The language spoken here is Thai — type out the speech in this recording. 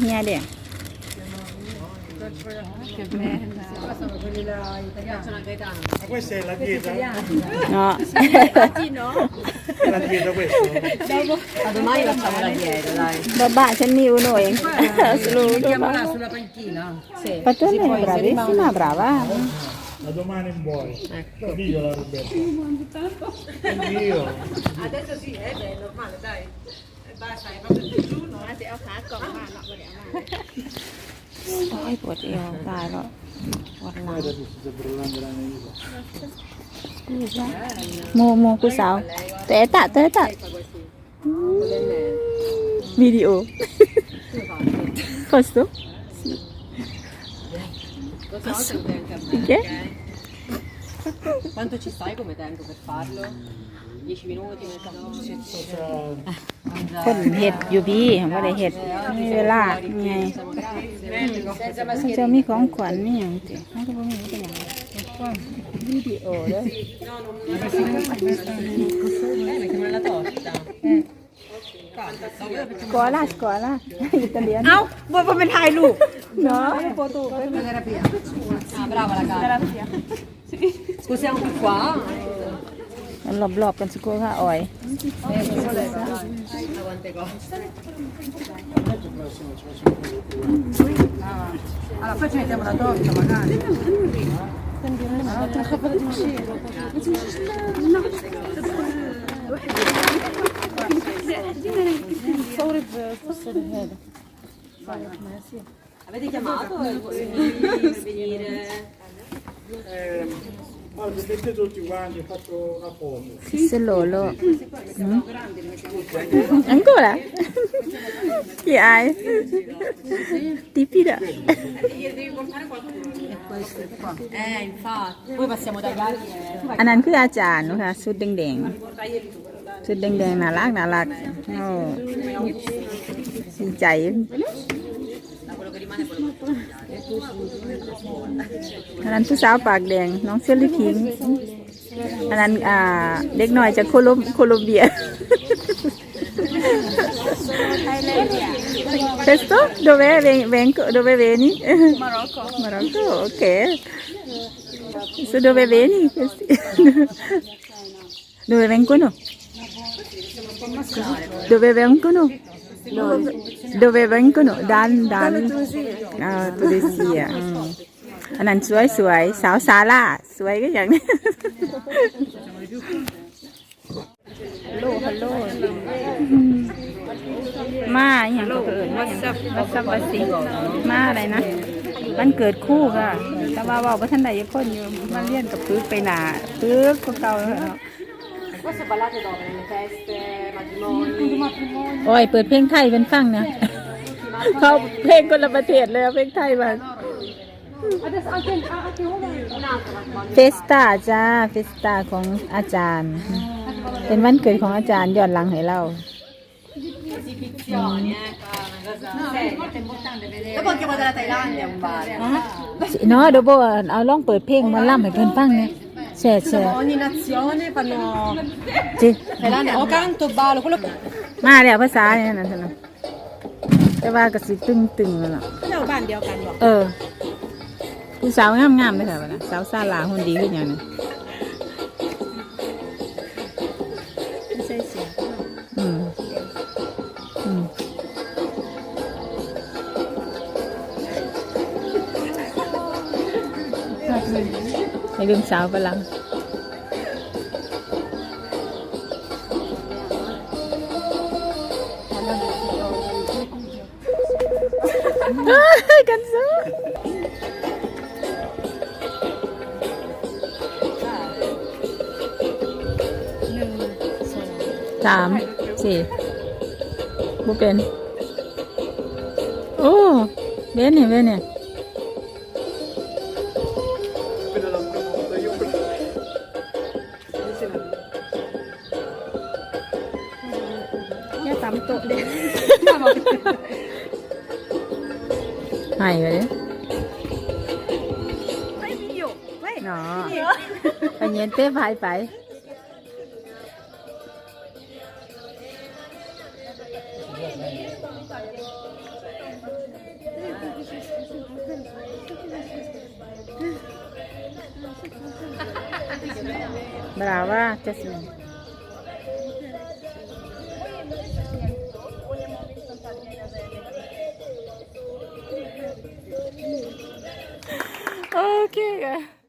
เฮียเด้ Ma questa è la dieta? เนาะ È la dieta questa? Ma domani facciamo la dieta, dai. บ้าบ้าฉันมีอุโนเองสรุป Mettiamola sulla panchina? Sì. Patrone è bravissima, brava. Da domani in poi. Dio la Roberta. Io. Adesso sì, eh, beh, è normale, dai. E basta, hai fatto il digiuno. โอ้ยปวดเอวตายแล้วปวดหลัง Guarda tu, si sta brullando la narice. โมโมกูสาวเตะตะเตะตะวิดีโอ questo Questo volta lo devi anche a me. Che? ok? Quanto ci stai come tempo per farlo? คนเห็ดอยู่พี่ว่าได้เห็ดมีเวลาไง Siamo grazie. Senza เขามีของขวัญนี่อย่างติเขาจะบ่มีเป็นอย่างวิดีโอเด้กอลาสกอลาอิตาเลียนเอ้าบ่บ่เป็นถ่ายรูปเนาะ Ah, brava la cara. Scusiamo qui qua. มันรอบๆกันสิโก้ค่ะออย Guarda quante cose. allora poi ci mettiamo la torta magari Avete chiamato per venire? Guarda, siete tutti quanti, ho fatto una foto. สโลโล อืม ancora chi hai tipido Eh, infatti. Poi passiamo dai vari. eh. อันนั้นคืออาจารย์นะคะชุดแดงๆชุดแดงๆน่ารักน่ารักโอ้ดีใจ อันนั้นผู้สาวปากแดง น้องเซลิพิงค์อันนั้นอ่าเด็กน้อยจากโคลอมโคลอมเบีย Questo dove ven- vengo? Dove vieni? Marocco. Marocco, ok. Questo dove vieni? Questi? dove vengono? Dove vengono? Dove vengono? Dan, dan. Ah, Tunisia. อันนั้นสวยสวยสาวซาร่าสวยก็อย่างนี้ฮัลโหลฮัลโหลมาอย่างเกิดวัสับวัสับวัสิมาอะไรนะวันเกิดคู่ค่ะ แต่ว่าเว่าะท่านใดยังคนอยู่มาเรียนกับพึกไปหนาพึกก็เก่า แล้ว Questo ballate dove? Nelle feste, matrimoni? โอ้ยเปิดเพลงไทยเป็นฟังนะ เขาเพลงคนละประเทศเลยเอาเพลงไทยมา Adesso anche, anche uno, un altro matrimonio. เฟสตาจ้าเฟสตาของอาจารย์ เป็นวันเกิดของอาจารย์ย้อนหลังให้เรา Esibizioni, eh, qua, una cosa seria. Dopo andiamo dalla Thailandia un bar. เนาะเดี๋ยวบอกว่าเอาลองเปิดเพลงมาล่ำให้เพิ่นฟังเนี่ย แช่แช่ Ogni nazione fanno จิ Thailandia o canto o ballo, quello che มาแล้วภาษาเนี่ยนั่นนะแต่ว่าก็สิตึงตึงๆนั่นน่ะ เราบ้านเดียวกันบอกเออ ผู้สาวงามงามๆเลยค่ะวะนะสาวซาลาหุ่นดีขึ้นอย่างนี้ไม่ใช่เสียงอืม อืม ให้ดึงสาวไปลังกันซูสามสี่บุเป็น โอ้เว้นเนี่ยเว้นเนี่ย tội đấy hay rồi đấy đó. anh nhìn tiếp phải? Phải Brava, Jasmine. okay guys.